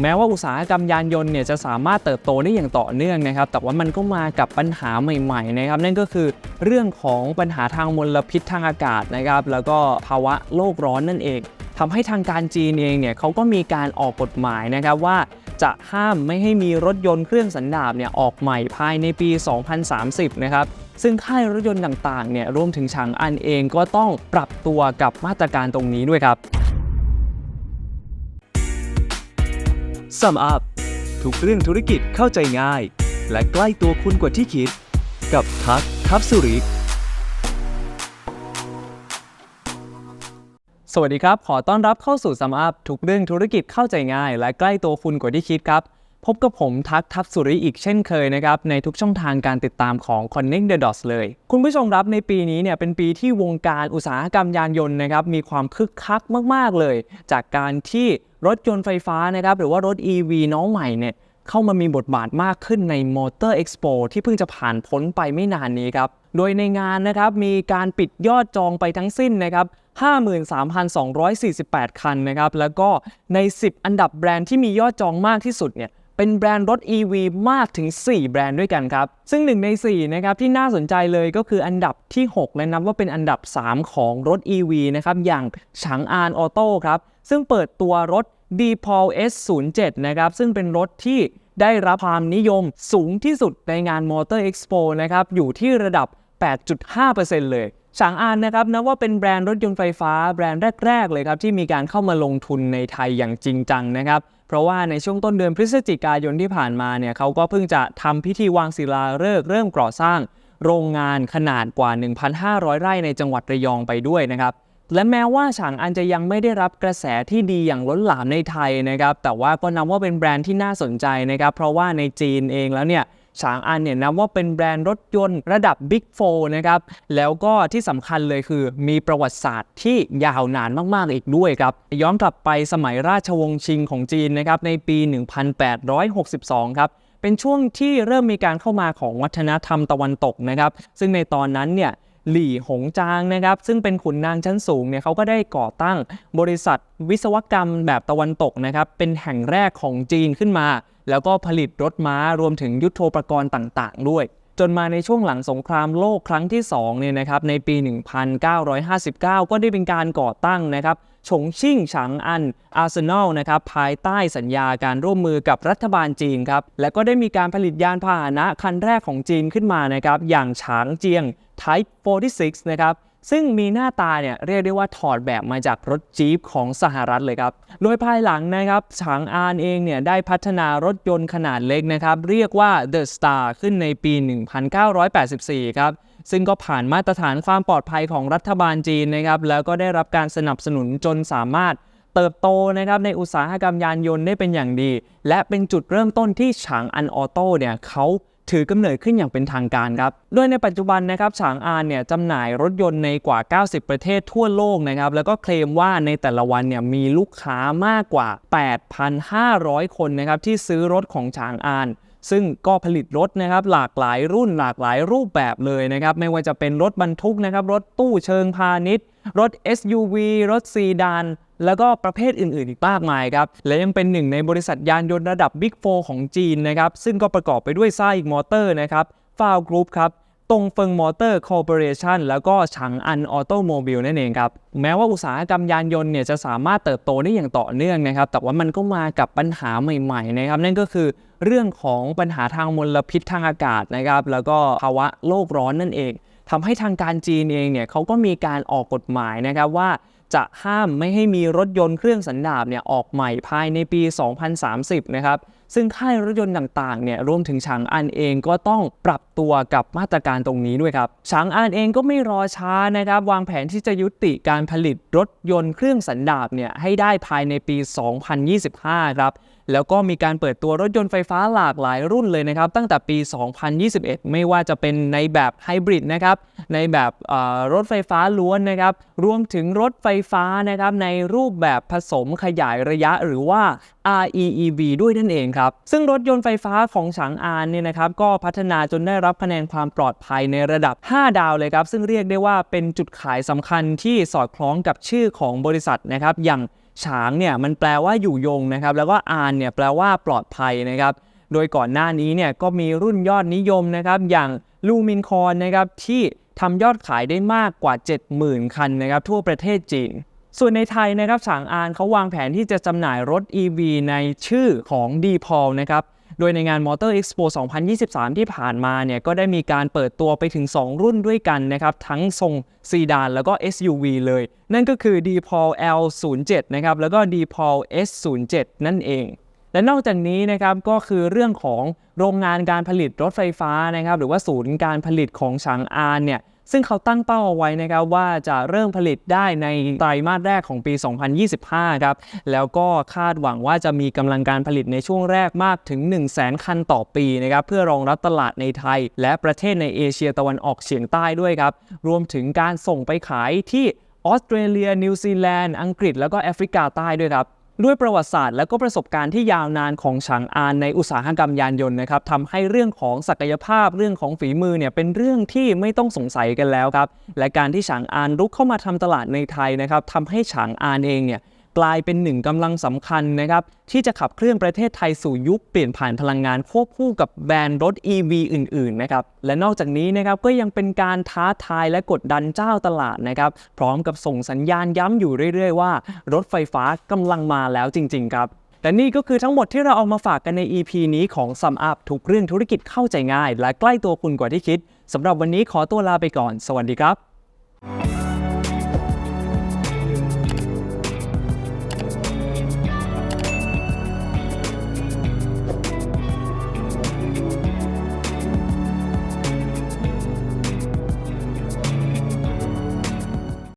แม้ว่าอุตสาหกรรมยานยนต์เนี่ยจะสามารถเติบโตได้อย่างต่อเนื่องนะครับ แต่ว่ามันก็มากับปัญหาใหม่ๆนะครับ นั่นก็คือเรื่องของปัญหาทางมลพิษทางอากาศนะครับ แล้วก็ภาวะโลกร้อนนั่นเองทำให้ทางการจีนเองเนี่ยเขาก็มีการออกกฎหมายนะครับว่าจะห้ามไม่ให้มีรถยนต์เครื่องสันดาปเนี่ยออกใหม่ภายในปี 2030 นะครับ ซึ่งค่ายรถยนต์ต่างๆเนี่ยรวมถึงฉางอันเองก็ต้องปรับตัวกับมาตรการตรงนี้ด้วยครับ Sum Up ทุกเรื่องธุรกิจเข้าใจง่าย และใกล้ตัวคุณกว่าที่คิด กับทักทัพสุริสวัสดีครับ ขอต้อนรับเข้าสู่ Sum Up ทุกเรื่องธุรกิจเข้าใจง่าย และใกล้ตัวคุณกว่าที่คิดครับ พบกับผมทักทัพสุริอีกเช่นเคยนะครับ ในทุกช่องทางการติดตามของ Connect the Dots เลย คุณผู้ชมครับในปีนี้เนี่ยเป็นปีที่วงการอุตสาหกรรมยานยนต์นะครับมีความคึกคักมาก ๆ เลย จากการที่ รถยนต์ไฟฟ้านะครับหรือว่ารถ EV น้องใหม่เนี่ยเข้ามามีบทบาทมากขึ้นใน Motor Expo ที่เพิ่งจะผ่านพ้นไปไม่นานนี้ครับ โดยในงานนะครับมีการปิดยอดจองไปทั้งสิ้นนะครับ 53,248 คันนะครับ แล้วก็ใน 10 อันดับแบรนด์ที่มียอดจองมากที่สุดเนี่ยเป็นแบรนด์รถ EV มากถึง 4 แบรนด์ด้วยกันครับ ซึ่งหนึ่งใน 4 นะครับที่น่าสนใจเลยก็คืออันดับที่ 6 และนับว่าเป็นอันดับ 3 ของรถ EV นะครับอย่างฉางอานออโต้ครับซึ่งเปิดตัวรถ d p o l S07 นะครับซึ่งเป็นรถที่ได้รับความนิยมสูงที่สุดในงาน Motor Expo นะครับอยู่ที่ระดับ 8.5%เลยฉางอานนะครับนับว่าเป็นแบรนด์รถยนต์ไฟฟ้าแบรนด์แรก ๆ เลยครับที่มีการเข้ามาลงทุนในไทยอย่างจริงจังนะครับ เพราะว่าในช่วงต้นเดือนพฤศจิกายนที่ผ่านมาเนี่ยเขาก็เพิ่งจะทำพิธีวางศิลาฤกษ์เริ่มก่อสร้าง โรงงานขนาดกว่า 1,500 ไร่ในจังหวัดระยองไปด้วยนะครับ และแม้ว่าฉางอันจะยังไม่ได้รับกระแสที่ดีอย่างล้นหลามในไทยนะครับ แต่ว่าก็นับว่าเป็นแบรนด์ที่น่าสนใจนะครับ เพราะว่าในจีนเองแล้วเนี่ยฉางอันเนี่ยนับว่าเป็นแบรนด์รถยนต์ระดับ Big 4นะครับ แล้วก็ที่สำคัญเลยคือมีประวัติศาสตร์ที่ยาวนานมาก ๆ อีกด้วยครับ ย้อนกลับไปสมัยราชวงศ์ชิงของจีนนะครับ ในปี 1862 ครับ เป็นช่วงที่เริ่มมีการเข้ามาของวัฒนธรรมตะวันตกนะครับ ซึ่งในตอนนั้นเนี่ย หลี่หงจางนะครับซึ่งเป็นขุนนางชั้นสูงเนี่ยเขาก็ได้ก่อตั้งบริษัทวิศวกรรมแบบตะวันตกนะครับเป็นแห่งแรกของจีนขึ้นมา แล้วก็ผลิตรถม้ารวมถึงยุทโธปกรณ์ต่าง ๆ ด้วย จนมาในช่วงหลังสงครามโลกครั้งที่2เนี่ยนะครับในปี 1959 ก็ได้เป็นการก่อตั้งนะครับฉงชิ่งฉางอันอาร์เซนอลนะครับภายใต้สัญญาการร่วมมือกับรัฐบาลจีนครับและก็ได้มีการผลิตยานพาหนะคันแรกของจีนขึ้นมานะครับอย่างฉางเจียง Type 46 นะครับ ซึ่งมีหน้าตาเนี่ยเรียกได้ว่าถอดแบบมาจากรถจี๊ปของสหรัฐเลยครับ โดยภายหลังนะครับฉางอานเองเนี่ยได้พัฒนารถยนต์ขนาดเล็กนะครับ เรียกว่า The Star ขึ้นในปี 1984 ครับ ซึ่งก็ผ่านมาตรฐานความปลอดภัยของรัฐบาลจีนนะครับ แล้วก็ได้รับการสนับสนุนจนสามารถเติบโตนะครับในอุตสาหกรรมยานยนต์ได้เป็นอย่างดี และเป็นจุดเริ่มต้นที่ฉางอันออโต้เนี่ยเขา ถือกำเนิดขึ้นอย่างเป็นทางการครับ โดยในปัจจุบันนะครับฉางอานเนี่ยจำหน่ายรถยนต์ในกว่า 90 ประเทศทั่วโลกนะครับ แล้วก็เคลมว่าในแต่ละวันเนี่ยมีลูกค้ามากกว่า 8,500 คนนะครับที่ซื้อรถของฉางอานซึ่งก็ผลิตรถนะครับหลากหลายรุ่นหลากหลายรูปแบบเลยนะครับไม่ว่าจะเป็นรถบรรทุกนะครับรถตู้เชิงพาณิชย์ รถ SUV รถซีดาน แล้วก็ประเภทอื่นๆ อีกมากมายครับ และยังเป็นหนึ่งในบริษัทยานยนต์ระดับ Big 4 ของจีนนะครับ ซึ่งก็ประกอบไปด้วยไส้อีกมอเตอร์นะครับฟาวกรุ๊ปครับตงเฟิงมอเตอร์คอร์ปอเรชันแล้วก็ฉางอันออโตโมบิลนั่นเองครับ แม้ว่าอุตสาหกรรมยานยนต์เนี่ยจะสามารถเติบโตได้อย่างต่อเนื่องนะครับ แต่ว่ามันก็มากับปัญหาใหม่ๆนะครับ นั่นก็คือเรื่องของปัญหาทางมลพิษทางอากาศนะครับ แล้วก็ภาวะโลกร้อนนั่นเองทำให้ทางการจีนเองเนี่ยเขาก็มีการออกกฎหมายนะครับว่า จะห้ามไม่ให้มีรถยนต์เครื่องสันดาปเนี่ยออกใหม่ภายในปี 2030 นะครับ ซึ่งค่ายรถยนต์ต่างๆเนี่ยรวมถึงฉางอันเองก็ต้องปรับตัวกับมาตรการตรงนี้ด้วยครับฉางอันเองก็ไม่รอช้านะครับ วางแผนที่จะยุติการผลิตรถยนต์เครื่องสันดาปเนี่ยให้ได้ภายในปี 2025 ครับแล้วก็มีการเปิดตัวรถยนต์ไฟฟ้าหลากหลายรุ่นเลยนะครับ ตั้งแต่ปี 2021 ไม่ว่าจะเป็นในแบบไฮบริดนะครับ ในแบบรถไฟฟ้าล้วนนะครับ รวมถึงรถไฟฟ้านะครับในรูปแบบผสมขยายระยะหรือว่า REEV ด้วยนั่นเองครับ ซึ่งรถยนต์ไฟฟ้าของฉางอานเนี่ยนะครับก็พัฒนาจนได้รับคะแนนความปลอดภัยในระดับ 5 ดาวเลยครับ ซึ่งเรียกได้ว่าเป็นจุดขายสำคัญที่สอดคล้องกับชื่อของบริษัทนะครับอย่างฉางเนี่ยมันแปลว่าอยู่ยงนะครับแล้วก็อานเนี่ยแปลว่าปลอดภัยนะครับโดยก่อนหน้านี้เนี่ยก็มีรุ่นยอดนิยมนะครับอย่างลูมินคอนนะครับที่ทำยอดขายได้มากกว่า 70,000 คันนะครับทั่วประเทศจีน ส่วนในไทยนะครับฉางอานเขาวางแผนที่จะจำหน่ายรถ EV ในชื่อของ d p o l นะครับโดยในงาน Motor Expo 2023 ที่ผ่านมาเนี่ยก็ได้มีการเปิดตัวไปถึง 2 รุ่นด้วยกันนะครับทั้งทรงซีดานแล้วก็ SUV เลย นั่นก็คือ d p o l L07 นะครับแล้วก็ d p o l S07 นั่นเอง และนอกจากนี้นะครับก็คือเรื่องของโรงงานการผลิตรถไฟฟ้านะครับหรือว่าศูนย์การผลิตของฉางอานเนี่ย ซึ่งเขาตั้งเป้าเอาไว้นะครับว่าจะเริ่มผลิตได้ในไตรมาสแรกของปี 2025 ครับ แล้วก็คาดหวังว่าจะมีกำลังการผลิตในช่วงแรกมากถึง 1 0 0 0 0แคันต่อปีนะครับเพื่อรองรับตลาดในไทย และประเทศในเอเชียตะวันออกเฉียงใต้ด้วยครับ รวมถึงการส่งไปขายที่ออสเตรเลีย นิวซีแลนด์ อังกฤษ แล้วก็แอฟริกาใต้ด้วยครับ ด้วยประวัติศาสตร์และก็ประสบการณ์ที่ยาวนานของฉางอานในอุตสาหกรรมยานยนต์นะครับทำให้เรื่องของศักยภาพเรื่องของฝีมือเนี่ยเป็นเรื่องที่ไม่ต้องสงสัยกันแล้วครับและการที่ฉางอานรุกเข้ามาทำตลาดในไทยนะครับทำให้ฉางอานเองเนี่ย กลายเป็นหนึ่งกำลังสำคัญนะครับที่จะขับเคลื่อนประเทศไทยสู่ยุคเปลี่ยนผ่านพลังงานควบคู่กับแบรนด์รถ EV อื่นๆนะครับและนอกจากนี้นะครับก็ยังเป็นการท้าทายและกดดันเจ้าตลาดนะครับพร้อมกับส่งสัญญาณย้ำอยู่เรื่อยๆว่ารถไฟฟ้ากำลังมาแล้วจริง ๆ ครับและนี่ก็คือทั้งหมดที่เราเอามาฝากกันใน EP นี้ของ Sum Up ทุกเรื่องธุรกิจเข้าใจง่าย และใกล้ตัวคุณกว่าที่คิดสำหรับวันนี้ขอตัวลาไปก่อน สวัสดีครับ